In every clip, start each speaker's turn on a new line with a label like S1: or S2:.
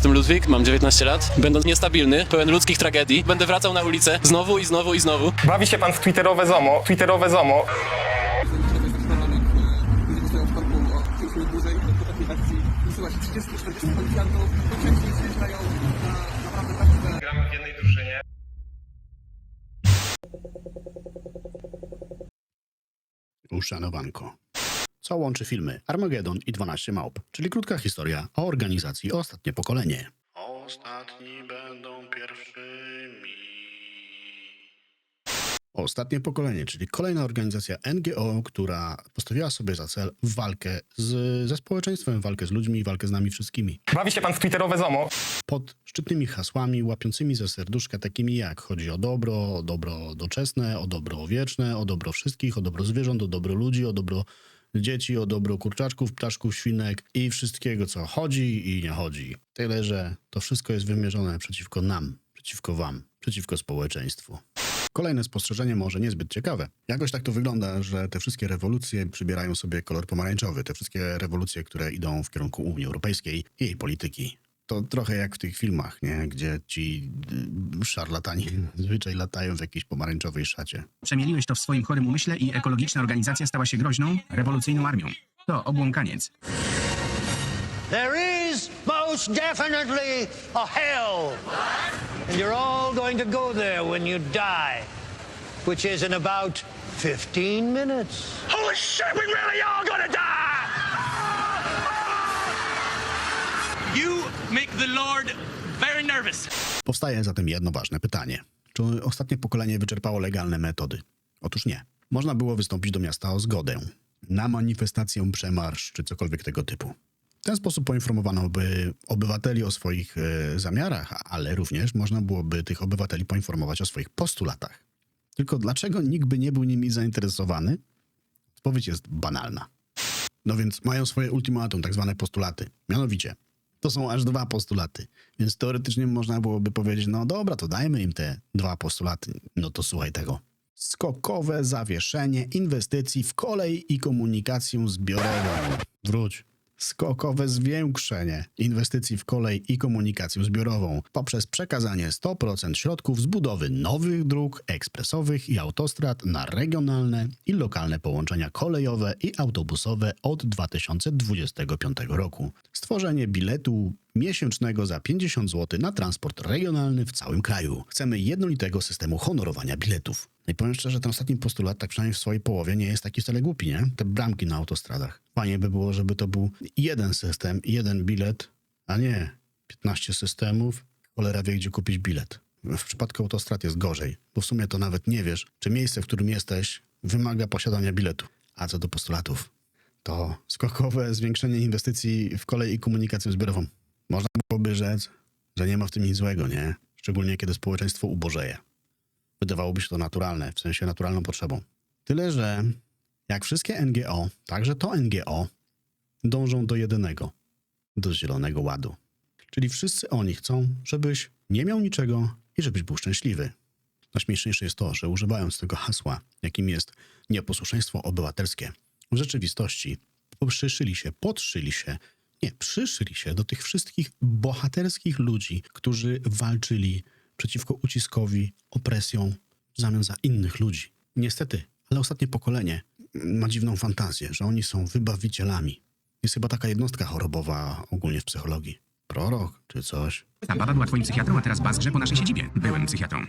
S1: Jestem Ludwik, mam 19 lat. Będąc niestabilny, pełen ludzkich tragedii, będę wracał na ulicę znowu i znowu i znowu.
S2: Bawi się pan w twitterowe ZOMO, twitterowe ZOMO. Gramy w jednej drużynie.
S3: Uszanowanko. Co łączy filmy Armagedon i 12 Małp, czyli krótka historia o organizacji Ostatnie Pokolenie. Ostatni będą pierwszymi. Ostatnie Pokolenie, czyli kolejna organizacja NGO, która postawiła sobie za cel walkę z, ze społeczeństwem, walkę z ludźmi, walkę z nami wszystkimi.
S2: Bawi się pan w twitterowe ZOMO.
S3: Pod szczytnymi hasłami łapiącymi ze serduszka, takimi jak chodzi o dobro, o dobro doczesne, o dobro wieczne, o dobro wszystkich, o dobro zwierząt, o dobro ludzi, o dobro dzieci, o dobro kurczaczków, ptaszków, świnek i wszystkiego, co chodzi i nie chodzi. Tyle, że to wszystko jest wymierzone przeciwko nam, przeciwko wam, przeciwko społeczeństwu. Kolejne spostrzeżenie może niezbyt ciekawe. Jakoś tak to wygląda, że te wszystkie rewolucje przybierają sobie kolor pomarańczowy. Te wszystkie rewolucje, które idą w kierunku Unii Europejskiej i jej polityki. To trochę jak w tych filmach, nie? gdzie ci y, szarlatani zwyczaj latają w jakiejś pomarańczowej szacie.
S4: Przemieliłeś to w swoim chorym umyśle i ekologiczna organizacja stała się groźną, rewolucyjną armią. To obłąkaniec.
S5: There is most definitely a hell. And you're all going to go there when you die, which is in about 15 minutes. Holy shit, we really are gonna die!
S6: You make the Lord very nervous.
S3: Powstaje zatem jedno ważne pytanie. Czy ostatnie pokolenie wyczerpało legalne metody? Otóż nie. Można było wystąpić do miasta o zgodę. Na manifestację, przemarsz czy cokolwiek tego typu. W ten sposób poinformowano by obywateli o swoich e, zamiarach, ale również można byłoby tych obywateli poinformować o swoich postulatach. Tylko dlaczego nikt by nie był nimi zainteresowany? Odpowiedź jest banalna. No więc mają swoje ultimatum, tak zwane postulaty. Mianowicie, to są aż dwa postulaty. Więc teoretycznie można byłoby powiedzieć, no dobra, to dajmy im te dwa postulaty. No to słuchaj tego. Skokowe zawieszenie inwestycji w kolej i komunikację zbiorową. Wróć. Skokowe zwiększenie inwestycji w kolej i komunikację zbiorową poprzez przekazanie 100% środków z budowy nowych dróg ekspresowych i autostrad na regionalne i lokalne połączenia kolejowe i autobusowe od 2025 roku. Stworzenie biletu miesięcznego za 50 zł na transport regionalny w całym kraju. Chcemy jednolitego systemu honorowania biletów. No i powiem szczerze, ten ostatni postulat, tak przynajmniej w swojej połowie, nie jest taki wcale głupi, nie? Te bramki na autostradach. Fajnie by było, żeby to był jeden system, jeden bilet, a nie 15 systemów. Cholera wie, gdzie kupić bilet. W przypadku autostrad jest gorzej, bo w sumie to nawet nie wiesz, czy miejsce, w którym jesteś, wymaga posiadania biletu. A co do postulatów, to skokowe zwiększenie inwestycji w kolej i komunikację zbiorową. Można byłoby rzec, że nie ma w tym nic złego, nie? Szczególnie kiedy społeczeństwo ubożeje. Wydawałoby się to naturalne, w sensie naturalną potrzebą. Tyle, że jak wszystkie NGO, także to NGO, dążą do jedynego, do zielonego ładu. Czyli wszyscy oni chcą, żebyś nie miał niczego i żebyś był szczęśliwy. Najśmieszniejsze jest to, że używając tego hasła, jakim jest nieposłuszeństwo obywatelskie, w rzeczywistości przyszyli się, podszyli się, nie, przyszyli się do tych wszystkich bohaterskich ludzi, którzy walczyli przeciwko uciskowi, opresją w zamian za innych ludzi. Niestety, ale ostatnie pokolenie ma dziwną fantazję, że oni są wybawicielami. Jest chyba taka jednostka chorobowa ogólnie w psychologii. Prorok czy coś.
S4: Ta baba była twoim psychiatrą, a teraz bazgrze po naszej siedzibie. Byłem psychiatrą.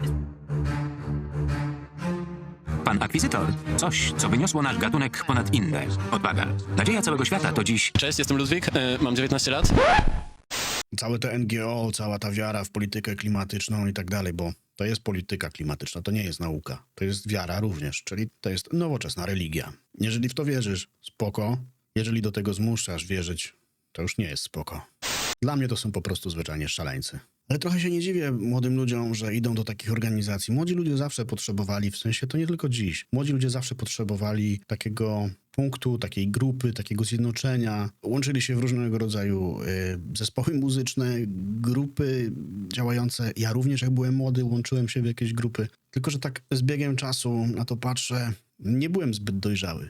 S7: Pan akwizytor. Coś, co wyniosło nasz gatunek ponad inne. Odwaga. Nadzieja całego świata to dziś
S1: Cześć, jestem Ludwik, e, mam 19 lat.
S3: Całe te NGO, cała ta wiara w politykę klimatyczną i tak dalej, bo to jest polityka klimatyczna, to nie jest nauka. To jest wiara również, czyli to jest nowoczesna religia. Jeżeli w to wierzysz, spoko. Jeżeli do tego zmuszasz wierzyć, to już nie jest spoko. Dla mnie to są po prostu zwyczajnie szaleńcy. Ale trochę się nie dziwię młodym ludziom, że idą do takich organizacji. Młodzi ludzie zawsze potrzebowali, w sensie to nie tylko dziś, młodzi ludzie zawsze potrzebowali takiego punktu, takiej grupy, takiego zjednoczenia. Łączyli się w różnego rodzaju y, zespoły muzyczne, grupy działające. Ja również, jak byłem młody, łączyłem się w jakieś grupy. Tylko, że tak z biegiem czasu na to patrzę, nie byłem zbyt dojrzały.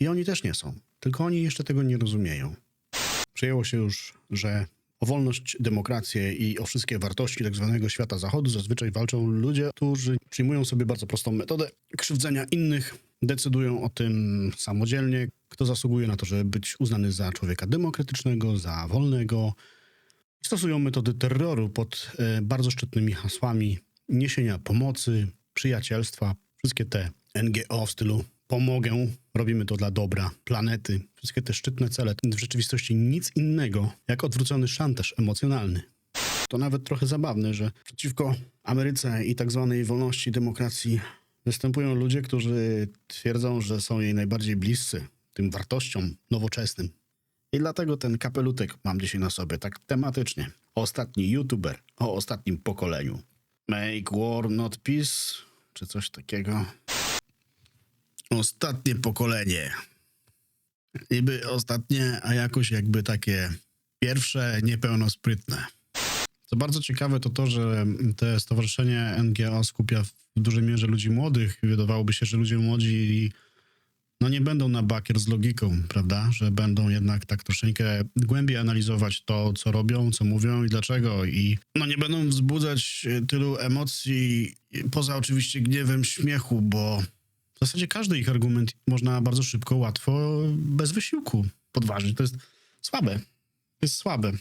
S3: I oni też nie są. Tylko oni jeszcze tego nie rozumieją. Przyjęło się już, że O wolność, demokrację i o wszystkie wartości tak zwanego świata zachodu zazwyczaj walczą ludzie, którzy przyjmują sobie bardzo prostą metodę krzywdzenia innych, decydują o tym samodzielnie, kto zasługuje na to, żeby być uznany za człowieka demokratycznego, za wolnego. Stosują metody terroru pod e, bardzo szczytnymi hasłami niesienia pomocy, przyjacielstwa, wszystkie te NGO w stylu pomogę, robimy to dla dobra planety. Wszystkie te szczytne cele w rzeczywistości nic innego jak odwrócony szantaż emocjonalny. To nawet trochę zabawne, że przeciwko Ameryce i tak zwanej wolności, demokracji występują ludzie, którzy twierdzą, że są jej najbardziej bliscy tym wartościom nowoczesnym. I dlatego ten kapelutek mam dzisiaj na sobie, tak tematycznie. Ostatni youtuber o ostatnim pokoleniu. Make war not peace, czy coś takiego. Ostatnie pokolenie. Niby ostatnie, a jakoś jakby takie pierwsze, niepełnosprytne. Co bardzo ciekawe to to, że te stowarzyszenie NGO skupia w dużej mierze ludzi młodych. Wydawałoby się, że ludzie młodzi no nie będą na bakier z logiką, prawda? Że będą jednak tak troszeczkę głębiej analizować to, co robią, co mówią i dlaczego. I no nie będą wzbudzać tylu emocji, poza oczywiście gniewem, śmiechu, bo w zasadzie każdy ich argument można bardzo szybko, łatwo, bez wysiłku podważyć. To jest słabe. To jest słabe.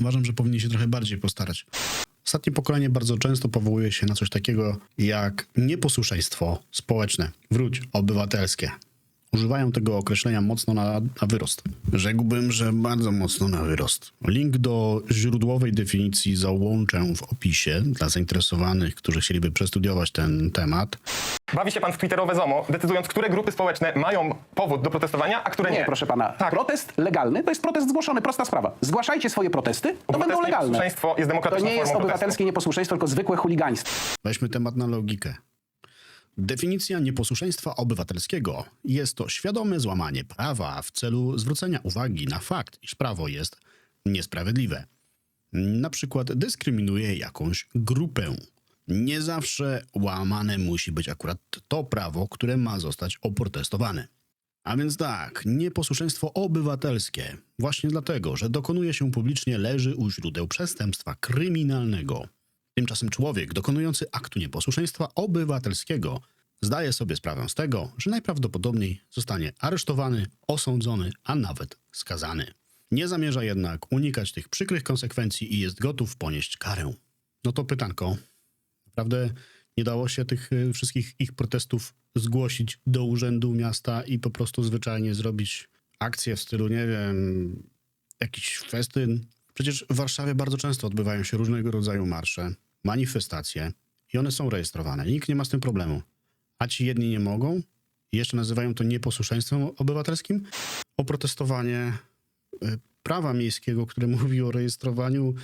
S3: Uważam, że powinni się trochę bardziej postarać. Ostatnie pokolenie bardzo często powołuje się na coś takiego jak nieposłuszeństwo społeczne, wróć, obywatelskie. Używają tego określenia mocno na, na wyrost. Rzekłbym, że bardzo mocno na wyrost. Link do źródłowej definicji załączę w opisie dla zainteresowanych, którzy chcieliby przestudiować ten temat.
S2: Bawi się pan w twitterowe ZOMO, decydując, które grupy społeczne mają powód do protestowania, a które nie.
S8: Nie, proszę pana.
S2: Tak.
S8: Protest legalny to jest protest zgłoszony, prosta sprawa. Zgłaszajcie swoje protesty, to będą legalne.
S2: posłuszeństwo jest
S8: To
S2: demokratyczną
S8: nie jest
S2: formą
S8: obywatelskie nieposłuszeństwo, tylko zwykłe chuligaństwo.
S3: Weźmy temat na logikę. Definicja nieposłuszeństwa obywatelskiego jest to świadome złamanie prawa w celu zwrócenia uwagi na fakt, iż prawo jest niesprawiedliwe. Na przykład dyskryminuje jakąś grupę. Nie zawsze łamane musi być akurat to prawo, które ma zostać oprotestowane. A więc tak, nieposłuszeństwo obywatelskie, właśnie dlatego, że dokonuje się publicznie, leży u źródeł przestępstwa kryminalnego. Tymczasem człowiek dokonujący aktu nieposłuszeństwa obywatelskiego zdaje sobie sprawę z tego, że najprawdopodobniej zostanie aresztowany, osądzony, a nawet skazany. Nie zamierza jednak unikać tych przykrych konsekwencji i jest gotów ponieść karę. No to pytanko. Naprawdę nie dało się tych y, wszystkich ich protestów zgłosić do urzędu miasta i po prostu zwyczajnie zrobić akcję w stylu, nie wiem, jakiś festyn. Przecież w Warszawie bardzo często odbywają się różnego rodzaju marsze, manifestacje i one są rejestrowane. Nikt nie ma z tym problemu. A ci jedni nie mogą jeszcze nazywają to nieposłuszeństwem obywatelskim. Oprotestowanie y, prawa miejskiego, które mówi o rejestrowaniu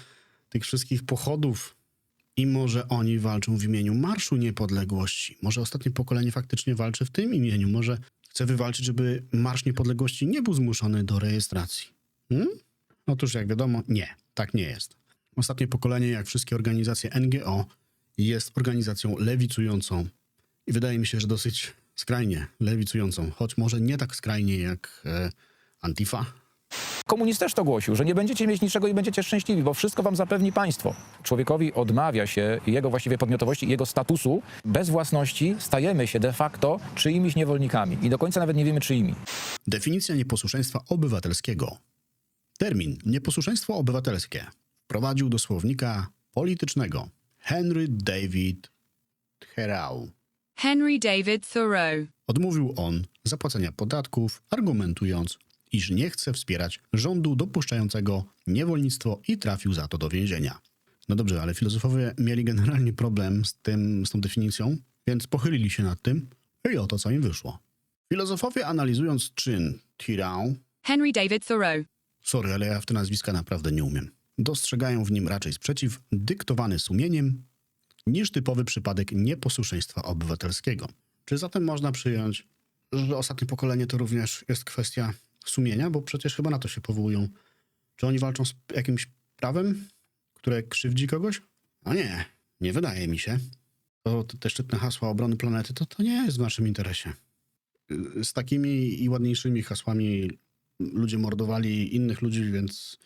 S3: tych wszystkich pochodów i może oni walczą w imieniu Marszu Niepodległości. Może ostatnie pokolenie faktycznie walczy w tym imieniu. Może chce wywalczyć, żeby Marsz Niepodległości nie był zmuszony do rejestracji. Hmm? Otóż, jak wiadomo, nie. Tak nie jest. Ostatnie pokolenie, jak wszystkie organizacje NGO, jest organizacją lewicującą. I wydaje mi się, że dosyć skrajnie lewicującą. Choć może nie tak skrajnie jak e, Antifa,
S9: Komunist też to głosił, że nie będziecie mieć niczego i będziecie szczęśliwi, bo wszystko wam zapewni państwo. Człowiekowi odmawia się jego właściwie podmiotowości, jego statusu. Bez własności stajemy się de facto czyimiś niewolnikami i do końca nawet nie wiemy czyimi.
S3: Definicja nieposłuszeństwa obywatelskiego. Termin nieposłuszeństwo obywatelskie wprowadził do słownika politycznego Henry David Thoreau.
S10: Henry David Thoreau.
S3: Odmówił on zapłacenia podatków, argumentując, iż nie chce wspierać rządu dopuszczającego niewolnictwo i trafił za to do więzienia. No dobrze, ale filozofowie mieli generalnie problem z, tym, z tą definicją, więc pochylili się nad tym i oto co im wyszło. Filozofowie analizując czyn Thoreau
S10: Henry David Thoreau.
S3: Sorry, ale ja w te nazwiska naprawdę nie umiem. Dostrzegają w nim raczej sprzeciw dyktowany sumieniem niż typowy przypadek nieposłuszeństwa obywatelskiego. Czy zatem można przyjąć, że ostatnie pokolenie to również jest kwestia sumienia, bo przecież chyba na to się powołują. Czy oni walczą z jakimś prawem, które krzywdzi kogoś? A nie, nie wydaje mi się. To te szczytne hasła obrony planety to, to nie jest w naszym interesie. Y, Z takimi i ładniejszymi hasłami ludzie mordowali innych ludzi, więc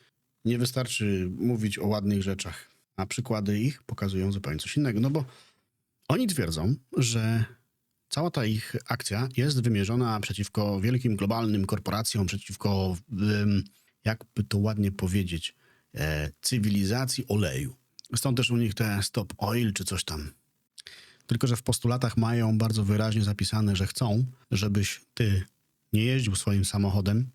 S3: Nie wystarczy mówić o ładnych rzeczach, a przykłady ich pokazują zupełnie coś innego. No bo oni twierdzą, że cała ta ich akcja jest wymierzona przeciwko wielkim globalnym korporacjom, przeciwko, jakby to ładnie powiedzieć, e, cywilizacji oleju. Stąd też u nich te stop oil czy coś tam. Tylko, że w postulatach mają bardzo wyraźnie zapisane, że chcą, żebyś ty nie jeździł swoim samochodem,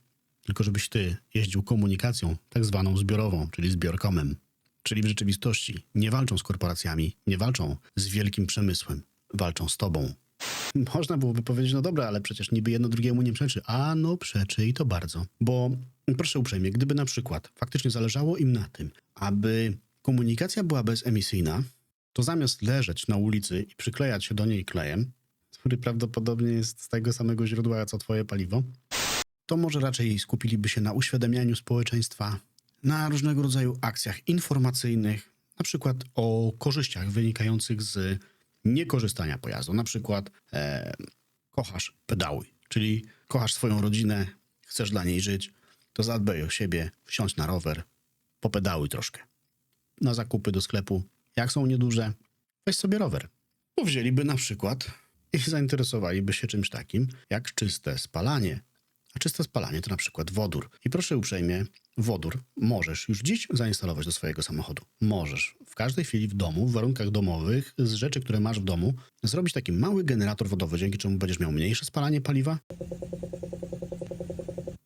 S3: tylko żebyś ty jeździł komunikacją tak zwaną zbiorową, czyli zbiorkomem. Czyli w rzeczywistości nie walczą z korporacjami, nie walczą z wielkim przemysłem, walczą z tobą. Można byłoby powiedzieć, no dobra, ale przecież niby jedno drugiemu nie przeczy. A no przeczy i to bardzo. Bo proszę uprzejmie, gdyby na przykład faktycznie zależało im na tym, aby komunikacja była bezemisyjna, to zamiast leżeć na ulicy i przyklejać się do niej klejem, który prawdopodobnie jest z tego samego źródła co twoje paliwo, to może raczej skupiliby się na uświadamianiu społeczeństwa, na różnego rodzaju akcjach informacyjnych, na przykład o korzyściach wynikających z niekorzystania pojazdu. Na przykład e, kochasz pedały, czyli kochasz swoją rodzinę, chcesz dla niej żyć, to zadbaj o siebie, wsiądź na rower, popedałuj troszkę. Na zakupy do sklepu, jak są nieduże, weź sobie rower. Bo wzięliby na przykład i zainteresowaliby się czymś takim jak czyste spalanie. A czyste spalanie to na przykład wodór. I proszę uprzejmie, wodór możesz już dziś zainstalować do swojego samochodu. Możesz w każdej chwili w domu, w warunkach domowych, z rzeczy, które masz w domu, zrobić taki mały generator wodowy, dzięki czemu będziesz miał mniejsze spalanie paliwa.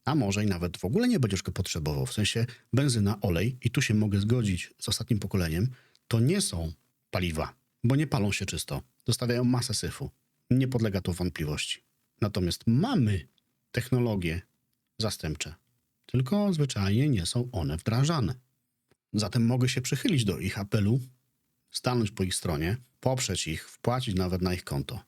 S3: A może i nawet w ogóle nie będziesz go potrzebował. W sensie benzyna, olej, i tu się mogę zgodzić z ostatnim pokoleniem, to nie są paliwa, bo nie palą się czysto. Dostawiają masę syfu. Nie podlega to wątpliwości. Natomiast mamy technologie zastępcze, tylko zwyczajnie nie są one wdrażane. Zatem mogę się przychylić do ich apelu, stanąć po ich stronie, poprzeć ich, wpłacić nawet na ich konto.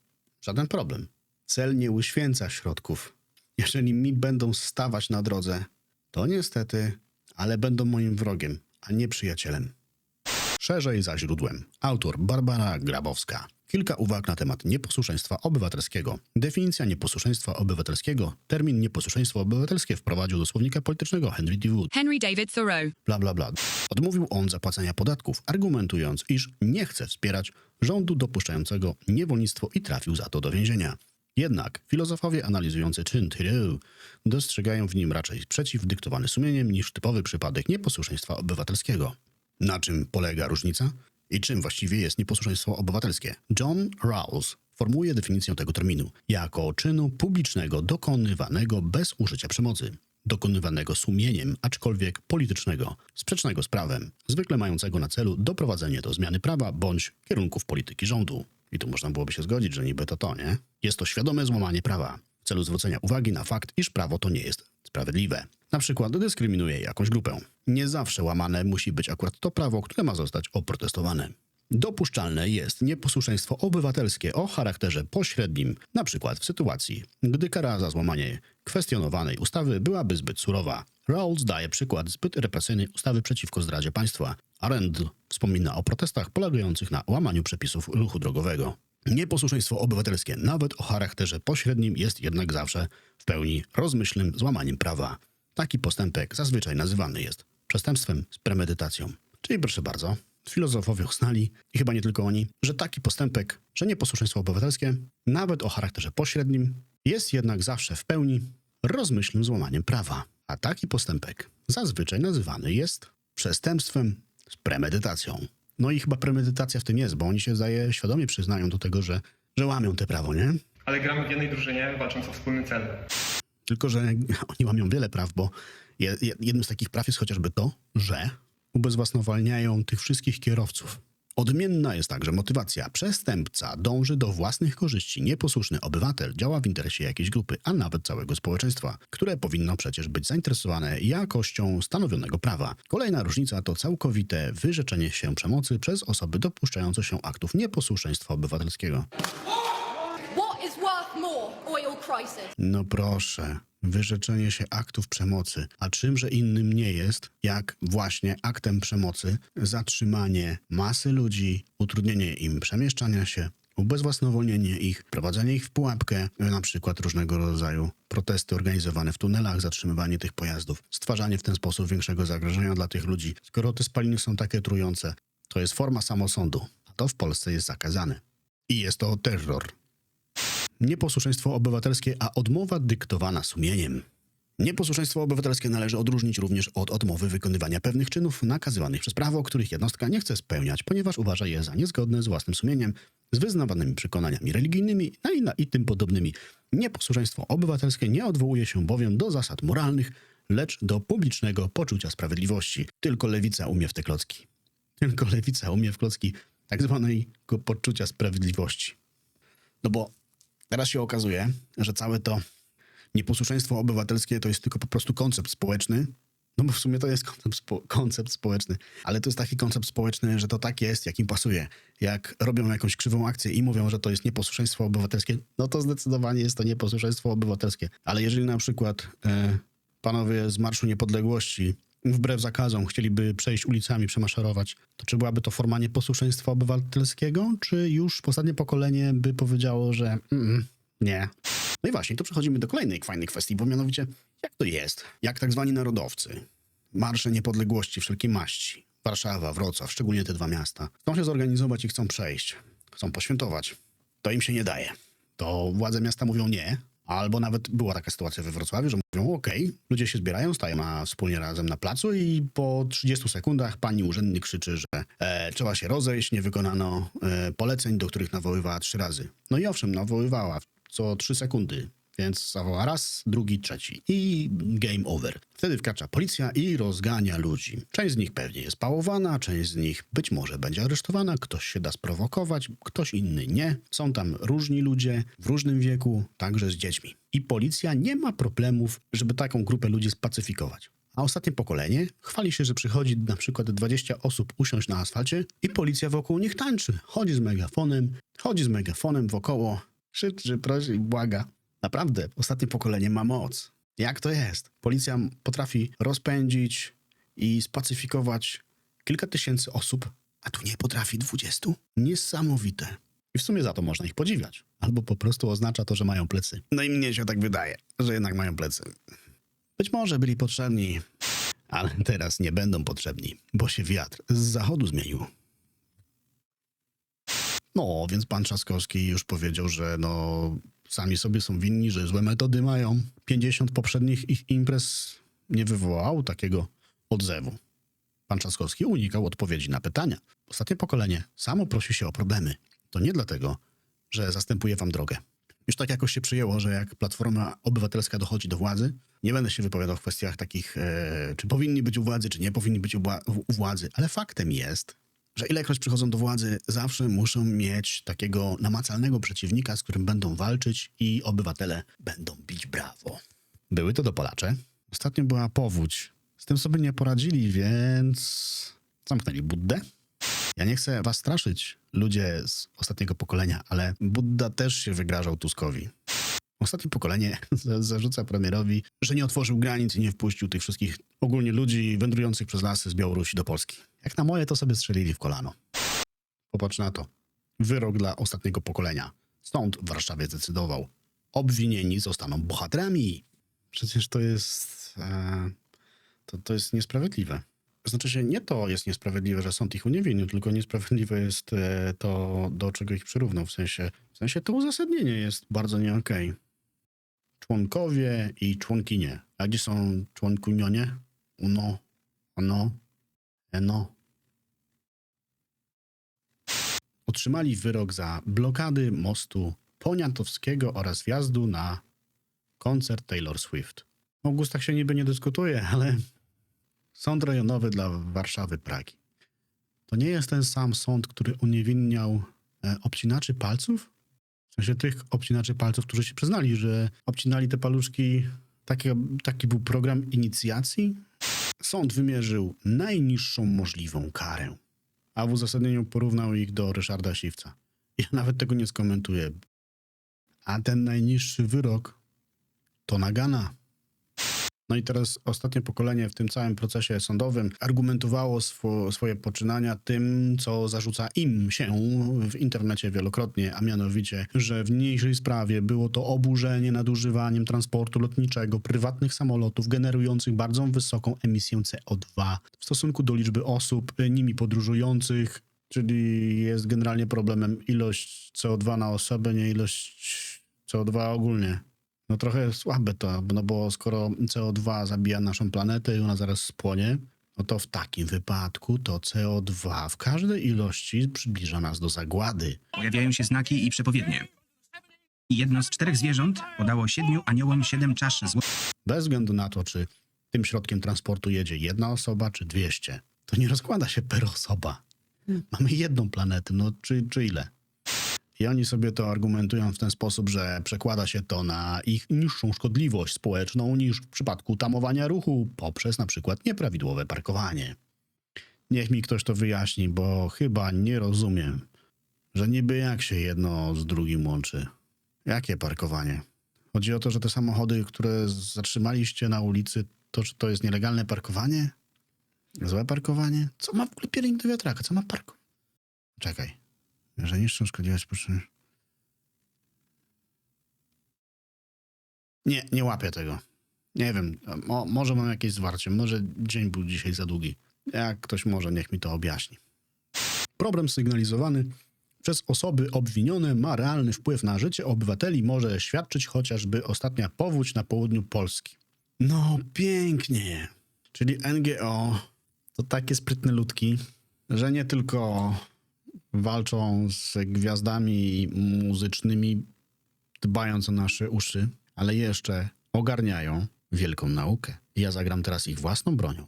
S3: Żaden problem. Cel nie uświęca środków. Jeżeli mi będą stawać na drodze, to niestety, ale będą moim wrogiem, a nie przyjacielem. Szerzej za źródłem. Autor Barbara Grabowska. Kilka uwag na temat nieposłuszeństwa obywatelskiego. Definicja nieposłuszeństwa obywatelskiego. Termin nieposłuszeństwo obywatelskie wprowadził do słownika politycznego Henry D. Wood.
S10: Henry David Thoreau.
S3: Bla bla bla. Odmówił on zapłacenia podatków, argumentując, iż nie chce wspierać rządu dopuszczającego niewolnictwo i trafił za to do więzienia. Jednak filozofowie analizujący czyn Thoreau dostrzegają w nim raczej sprzeciw dyktowany sumieniem niż typowy przypadek nieposłuszeństwa obywatelskiego. Na czym polega różnica? I czym właściwie jest nieposłuszeństwo obywatelskie? John Rawls formułuje definicję tego terminu jako czynu publicznego dokonywanego bez użycia przemocy, dokonywanego sumieniem, aczkolwiek politycznego, sprzecznego z prawem, zwykle mającego na celu doprowadzenie do zmiany prawa bądź kierunków polityki rządu. I tu można byłoby się zgodzić, że niby to to, nie? Jest to świadome złamanie prawa w celu zwrócenia uwagi na fakt, iż prawo to nie jest sprawiedliwe. Na przykład dyskryminuje jakąś grupę. Nie zawsze łamane musi być akurat to prawo, które ma zostać oprotestowane. Dopuszczalne jest nieposłuszeństwo obywatelskie o charakterze pośrednim, na przykład w sytuacji, gdy kara za złamanie kwestionowanej ustawy byłaby zbyt surowa. Rawls daje przykład zbyt represyjnej ustawy przeciwko zdradzie państwa. Arendl wspomina o protestach polegających na łamaniu przepisów ruchu drogowego. Nieposłuszeństwo obywatelskie, nawet o charakterze pośrednim, jest jednak zawsze w pełni rozmyślnym złamaniem prawa. Taki postępek zazwyczaj nazywany jest przestępstwem z premedytacją. Czyli proszę bardzo, filozofowie uznali, i chyba nie tylko oni, że taki postępek, że nieposłuszeństwo obywatelskie, nawet o charakterze pośrednim, jest jednak zawsze w pełni rozmyślnym złamaniem prawa. A taki postępek zazwyczaj nazywany jest przestępstwem z premedytacją. No i chyba premedytacja w tym jest, bo oni się zdaje świadomie przyznają do tego, że, że łamią te prawo, nie?
S2: Ale gramy w jednej drużynie, walcząc o wspólny cel.
S3: Tylko, że oni łamią wiele praw, bo je, je, jednym z takich praw jest chociażby to, że ubezwłasnowalniają tych wszystkich kierowców. Odmienna jest także motywacja. Przestępca dąży do własnych korzyści. Nieposłuszny obywatel działa w interesie jakiejś grupy, a nawet całego społeczeństwa, które powinno przecież być zainteresowane jakością stanowionego prawa. Kolejna różnica to całkowite wyrzeczenie się przemocy przez osoby dopuszczające się aktów nieposłuszeństwa obywatelskiego. No proszę, wyrzeczenie się aktów przemocy. A czymże innym nie jest, jak właśnie aktem przemocy zatrzymanie masy ludzi, utrudnienie im przemieszczania się, ubezwłasnowolnienie ich, prowadzenie ich w pułapkę, na przykład różnego rodzaju protesty organizowane w tunelach, zatrzymywanie tych pojazdów, stwarzanie w ten sposób większego zagrożenia dla tych ludzi. Skoro te spaliny są takie trujące, to jest forma samosądu, a to w Polsce jest zakazane. I jest to terror. Nieposłuszeństwo obywatelskie, a odmowa dyktowana sumieniem. Nieposłuszeństwo obywatelskie należy odróżnić również od odmowy wykonywania pewnych czynów nakazywanych przez prawo, których jednostka nie chce spełniać, ponieważ uważa je za niezgodne z własnym sumieniem, z wyznawanymi przekonaniami religijnymi no i, na, i tym podobnymi. Nieposłuszeństwo obywatelskie nie odwołuje się bowiem do zasad moralnych, lecz do publicznego poczucia sprawiedliwości. Tylko lewica umie w te klocki. Tylko lewica umie w klocki tak zwanego poczucia sprawiedliwości. No bo teraz się okazuje, że całe to nieposłuszeństwo obywatelskie to jest tylko po prostu koncept społeczny. No bo w sumie to jest koncept, spo, koncept społeczny, ale to jest taki koncept społeczny, że to tak jest, jak im pasuje. Jak robią jakąś krzywą akcję i mówią, że to jest nieposłuszeństwo obywatelskie, no to zdecydowanie jest to nieposłuszeństwo obywatelskie. Ale jeżeli na przykład e, panowie z Marszu Niepodległości wbrew zakazom chcieliby przejść ulicami, przemaszerować, to czy byłaby to forma nieposłuszeństwa obywatelskiego, czy już ostatnie pokolenie by powiedziało, że mm, nie. No i właśnie, tu przechodzimy do kolejnej fajnej kwestii, bo mianowicie, jak to jest? Jak tak zwani narodowcy, marsze niepodległości wszelkiej maści, Warszawa, Wrocław, szczególnie te dwa miasta, chcą się zorganizować i chcą przejść, chcą poświętować. To im się nie daje. To władze miasta mówią nie, albo nawet była taka sytuacja we Wrocławiu, że mówią okej, ludzie się zbierają, stają na, wspólnie razem na placu i po 30 sekundach pani urzędnik krzyczy, że e, trzeba się rozejść, nie wykonano e, poleceń, do których nawoływała trzy razy. No i owszem, nawoływała co 3 sekundy. Więc zawoła raz, drugi, trzeci i game over. Wtedy wkracza policja i rozgania ludzi. Część z nich pewnie jest pałowana, część z nich być może będzie aresztowana, ktoś się da sprowokować, ktoś inny nie. Są tam różni ludzie w różnym wieku, także z dziećmi. I policja nie ma problemów, żeby taką grupę ludzi spacyfikować. A ostatnie pokolenie chwali się, że przychodzi na przykład 20 osób usiąść na asfalcie i policja wokół nich tańczy. Chodzi z megafonem, chodzi z megafonem wokoło, krzyczy, prosi, błaga. Naprawdę, ostatnie pokolenie ma moc. Jak to jest? Policja potrafi rozpędzić i spacyfikować kilka tysięcy osób, a tu nie potrafi dwudziestu? Niesamowite. I w sumie za to można ich podziwiać. Albo po prostu oznacza to, że mają plecy. No i mnie się tak wydaje, że jednak mają plecy. Być może byli potrzebni, ale teraz nie będą potrzebni, bo się wiatr z zachodu zmienił. No, więc pan Trzaskowski już powiedział, że no sami sobie są winni, że złe metody mają. 50 poprzednich ich imprez nie wywołało takiego odzewu. Pan Trzaskowski unikał odpowiedzi na pytania. Ostatnie pokolenie samo prosi się o problemy. To nie dlatego, że zastępuje wam drogę. Już tak jakoś się przyjęło, że jak Platforma Obywatelska dochodzi do władzy, nie będę się wypowiadał w kwestiach takich, e, czy powinni być u władzy, czy nie powinni być u, u władzy, ale faktem jest, że ilekroć przychodzą do władzy, zawsze muszą mieć takiego namacalnego przeciwnika, z którym będą walczyć i obywatele będą bić brawo. Były to dopalacze. Ostatnio była powódź. Z tym sobie nie poradzili, więc zamknęli Buddę. Ja nie chcę was straszyć, ludzie z ostatniego pokolenia, ale Budda też się wygrażał Tuskowi. Ostatnie pokolenie za- zarzuca premierowi, że nie otworzył granic i nie wpuścił tych wszystkich ogólnie ludzi wędrujących przez lasy z Białorusi do Polski. Jak na moje, to sobie strzelili w kolano. Popatrz na to. Wyrok dla ostatniego pokolenia. Stąd w Warszawie zdecydował. Obwinieni zostaną bohaterami. Przecież to jest... E, to, to jest niesprawiedliwe. Znaczy się, nie to jest niesprawiedliwe, że sąd ich uniewinnił, tylko niesprawiedliwe jest e, to, do czego ich przyrównał. W sensie, w sensie to uzasadnienie jest bardzo nie okej. Członkowie i członkinie. A gdzie są członkunionie? Uno, ono, eno. Otrzymali wyrok za blokady mostu Poniatowskiego oraz wjazdu na koncert Taylor Swift. O gustach się niby nie dyskutuje, ale Sąd rejonowy dla Warszawy Pragi. To nie jest ten sam sąd, który uniewinniał e, obcinaczy palców? W sensie tych obcinaczy palców, którzy się przyznali, że obcinali te paluszki. Taki, taki był program inicjacji. Sąd wymierzył najniższą możliwą karę, a w uzasadnieniu porównał ich do Ryszarda Siwca. Ja nawet tego nie skomentuję. A ten najniższy wyrok to nagana. No i teraz ostatnie pokolenie w tym całym procesie sądowym argumentowało swo, swoje poczynania tym, co zarzuca im się w internecie wielokrotnie, a mianowicie, że w niniejszej sprawie było to oburzenie nadużywaniem transportu lotniczego prywatnych samolotów generujących bardzo wysoką emisję CO2 w stosunku do liczby osób y, nimi podróżujących, czyli jest generalnie problemem ilość CO2 na osobę, nie ilość CO2 ogólnie. No trochę słabe to, no bo skoro CO2 zabija naszą planetę i ona zaraz spłonie, no to w takim wypadku to CO2 w każdej ilości przybliża nas do zagłady.
S4: Pojawiają się znaki i przepowiednie. I jedno z czterech zwierząt podało siedmiu aniołom siedem czasz złota.
S3: Bez względu na to, czy tym środkiem transportu jedzie jedna osoba, czy 200. To nie rozkłada się per osoba. Mamy jedną planetę, no czy, czy ile? I oni sobie to argumentują w ten sposób, że przekłada się to na ich niższą szkodliwość społeczną niż w przypadku tamowania ruchu poprzez na przykład nieprawidłowe parkowanie. Niech mi ktoś to wyjaśni, bo chyba nie rozumiem, że niby jak się jedno z drugim łączy. Jakie parkowanie? Chodzi o to, że te samochody, które zatrzymaliście na ulicy, to czy to jest nielegalne parkowanie? Złe parkowanie? Co ma w ogóle piernik do wiatraka? Co ma parko? Czekaj. Że niższą szkodliwość poczyny. Nie, nie łapię tego. Nie wiem, mo, może mam jakieś zwarcie, może dzień był dzisiaj za długi. Jak ktoś może, niech mi to objaśni. Problem sygnalizowany przez osoby obwinione ma realny wpływ na życie obywateli, może świadczyć chociażby ostatnia powódź na południu Polski. No pięknie. Czyli NGO to takie sprytne ludki, że nie tylko walczą z gwiazdami muzycznymi, dbając o nasze uszy, ale jeszcze ogarniają wielką naukę. Ja zagram teraz ich własną bronią.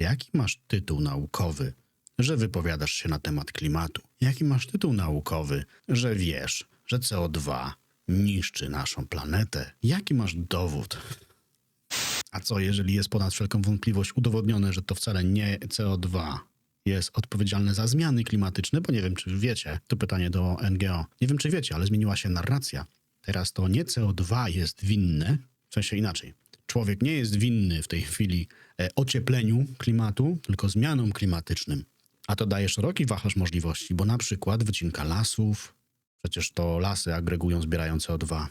S3: A jaki masz tytuł naukowy, że wypowiadasz się na temat klimatu? Jaki masz tytuł naukowy, że wiesz, że CO2 niszczy naszą planetę? Jaki masz dowód? A co, jeżeli jest ponad wszelką wątpliwość udowodnione, że to wcale nie CO2 jest odpowiedzialne za zmiany klimatyczne, bo nie wiem, czy wiecie, to pytanie do NGO. Nie wiem, czy wiecie, ale zmieniła się narracja. Teraz to nie CO2 jest winne, w sensie inaczej. Człowiek nie jest winny w tej chwili e, ociepleniu klimatu, tylko zmianom klimatycznym. A to daje szeroki wachlarz możliwości, bo na przykład wycinka lasów, przecież to lasy agregują, zbierają CO2.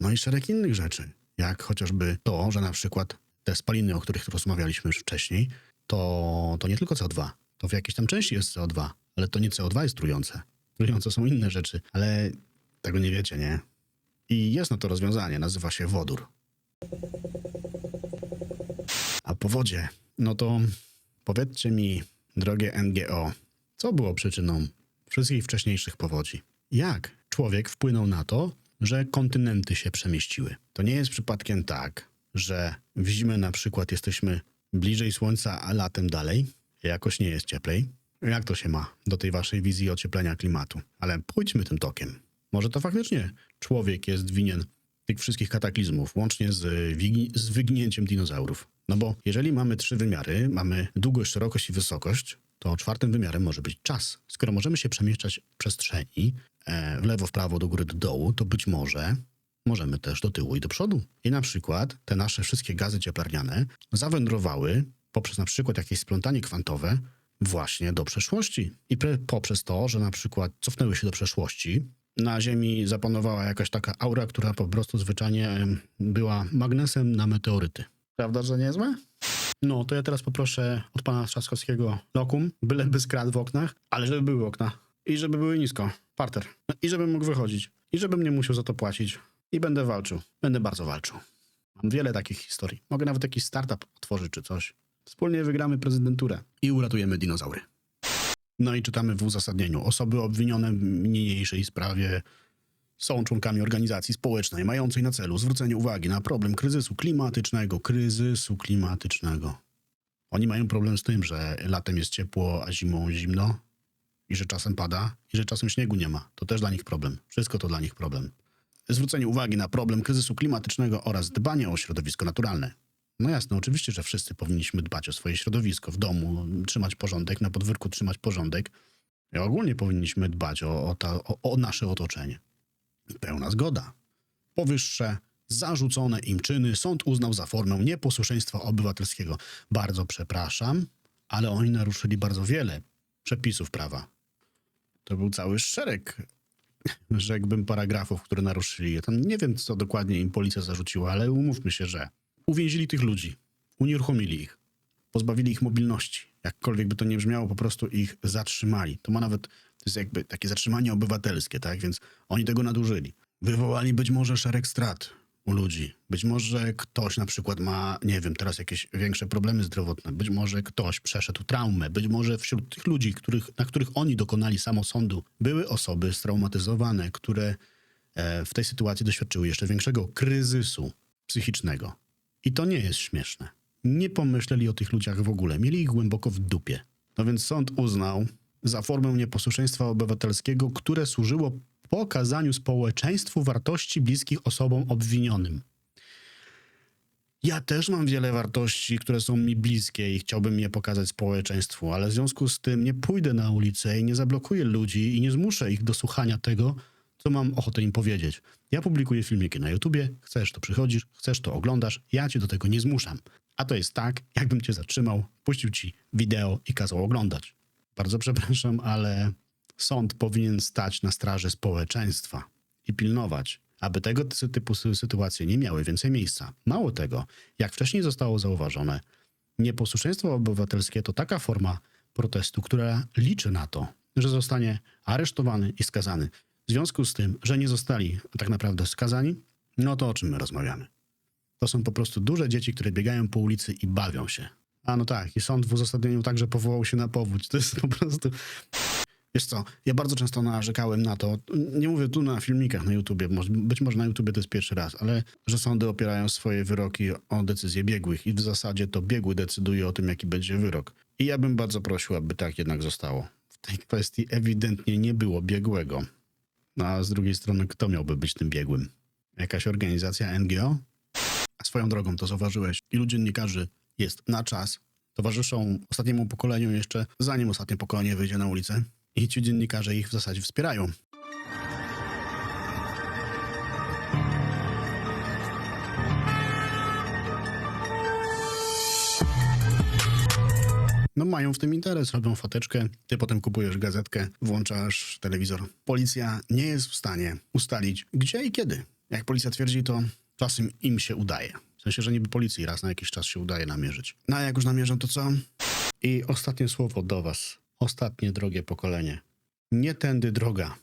S3: No i szereg innych rzeczy, jak chociażby to, że na przykład te spaliny, o których rozmawialiśmy już wcześniej, to, to nie tylko CO2, to w jakiejś tam części jest CO2, ale to nie CO2 jest trujące. Trujące są inne rzeczy, ale tego nie wiecie, nie? I jest na to rozwiązanie, nazywa się wodór. A po wodzie, no to powiedzcie mi, drogie NGO, co było przyczyną wszystkich wcześniejszych powodzi? Jak człowiek wpłynął na to, że kontynenty się przemieściły? To nie jest przypadkiem tak, że w zimę na przykład jesteśmy bliżej Słońca, a latem dalej, jakoś nie jest cieplej. Jak to się ma do tej waszej wizji ocieplenia klimatu? Ale pójdźmy tym tokiem. Może to faktycznie człowiek jest winien tych wszystkich kataklizmów, łącznie z, z wyginięciem dinozaurów. No bo jeżeli mamy trzy wymiary, mamy długość, szerokość i wysokość, to czwartym wymiarem może być czas. Skoro możemy się przemieszczać w przestrzeni, e, w lewo, w prawo, do góry, do dołu, to być może możemy też do tyłu i do przodu. I na przykład te nasze wszystkie gazy cieplarniane zawędrowały poprzez na przykład jakieś splątanie kwantowe właśnie do przeszłości. I poprzez to, że na przykład cofnęły się do przeszłości, na Ziemi zapanowała jakaś taka aura, która po prostu zwyczajnie była magnesem na meteoryty. Prawda, że niezłe? No, to ja teraz poproszę od pana Trzaskowskiego lokum, byle bez krat w oknach, ale żeby były okna. I żeby były nisko, parter. No, I żebym mógł wychodzić. I żebym nie musiał za to płacić. I będę walczył. Będę bardzo walczył. Mam wiele takich historii. Mogę nawet jakiś startup otworzyć czy coś. Wspólnie wygramy prezydenturę i uratujemy dinozaury. No i czytamy w uzasadnieniu. Osoby obwinione w niniejszej sprawie są członkami organizacji społecznej mającej na celu zwrócenie uwagi na problem kryzysu klimatycznego. Kryzysu klimatycznego. Oni mają problem z tym, że latem jest ciepło, a zimą zimno i że czasem pada i że czasem śniegu nie ma. To też dla nich problem. Wszystko to dla nich problem. Zwrócenie uwagi na problem kryzysu klimatycznego oraz dbanie o środowisko naturalne. No jasne, oczywiście, że wszyscy powinniśmy dbać o swoje środowisko w domu, trzymać porządek, na podwórku trzymać porządek. I ogólnie powinniśmy dbać o, o, ta, o, o nasze otoczenie. Pełna zgoda. Powyższe zarzucone im czyny sąd uznał za formę nieposłuszeństwa obywatelskiego. Bardzo przepraszam, ale oni naruszyli bardzo wiele przepisów prawa. To był cały szereg, rzekłbym, paragrafów, które naruszyli. Tam nie wiem, co dokładnie im policja zarzuciła, ale umówmy się, że uwięzili tych ludzi, unieruchomili ich, pozbawili ich mobilności. Jakkolwiek by to nie brzmiało, po prostu ich zatrzymali. To ma nawet, to jest jakby takie zatrzymanie obywatelskie, tak? Więc oni tego nadużyli. Wywołali być może szereg strat u ludzi. Być może ktoś na przykład ma, nie wiem, teraz jakieś większe problemy zdrowotne. Być może ktoś przeszedł traumę. Być może wśród tych ludzi, których, na których oni dokonali samosądu, były osoby straumatyzowane, które e, w tej sytuacji doświadczyły jeszcze większego kryzysu psychicznego. I to nie jest śmieszne. Nie pomyśleli o tych ludziach w ogóle. Mieli ich głęboko w dupie. No więc sąd uznał za formę nieposłuszeństwa obywatelskiego, które służyło pokazaniu społeczeństwu wartości bliskich osobom obwinionym. Ja też mam wiele wartości, które są mi bliskie i chciałbym je pokazać społeczeństwu, ale w związku z tym nie pójdę na ulicę i nie zablokuję ludzi i nie zmuszę ich do słuchania tego, co mam ochotę im powiedzieć. Ja publikuję filmiki na YouTubie, chcesz to przychodzisz, chcesz to oglądasz, ja cię do tego nie zmuszam. A to jest tak, jakbym cię zatrzymał, puścił ci wideo i kazał oglądać. Bardzo przepraszam, ale sąd powinien stać na straży społeczeństwa i pilnować, aby tego ty- typu sy- sytuacje nie miały więcej miejsca. Mało tego, jak wcześniej zostało zauważone, nieposłuszeństwo obywatelskie to taka forma protestu, która liczy na to, że zostanie aresztowany i skazany. W związku z tym, że nie zostali tak naprawdę skazani, no to o czym my rozmawiamy? To są po prostu duże dzieci, które biegają po ulicy i bawią się. A no tak, i sąd w uzasadnieniu także powołał się na powódź. To jest po prostu... Wiesz co, ja bardzo często narzekałem na to, nie mówię tu na filmikach na YouTubie, być może na YouTubie to jest pierwszy raz, ale że sądy opierają swoje wyroki o decyzje biegłych i w zasadzie to biegły decyduje o tym, jaki będzie wyrok. I ja bym bardzo prosił, aby tak jednak zostało. W tej kwestii ewidentnie nie było biegłego. No a z drugiej strony, kto miałby być tym biegłym? Jakaś organizacja NGO? A swoją drogą, to zauważyłeś, ilu dziennikarzy jest na czas, towarzyszą ostatniemu pokoleniu jeszcze zanim ostatnie pokolenie wyjdzie na ulicę i ci dziennikarze ich w zasadzie wspierają. No mają w tym interes, robią foteczkę, ty potem kupujesz gazetkę, włączasz telewizor. Policja nie jest w stanie ustalić gdzie i kiedy. Jak policja twierdzi, to czasem im się udaje. W sensie, że niby policji raz na jakiś czas się udaje namierzyć. No a jak już namierzą, to co? I ostatnie słowo do was. Ostatnie drogie pokolenie. Nie tędy droga.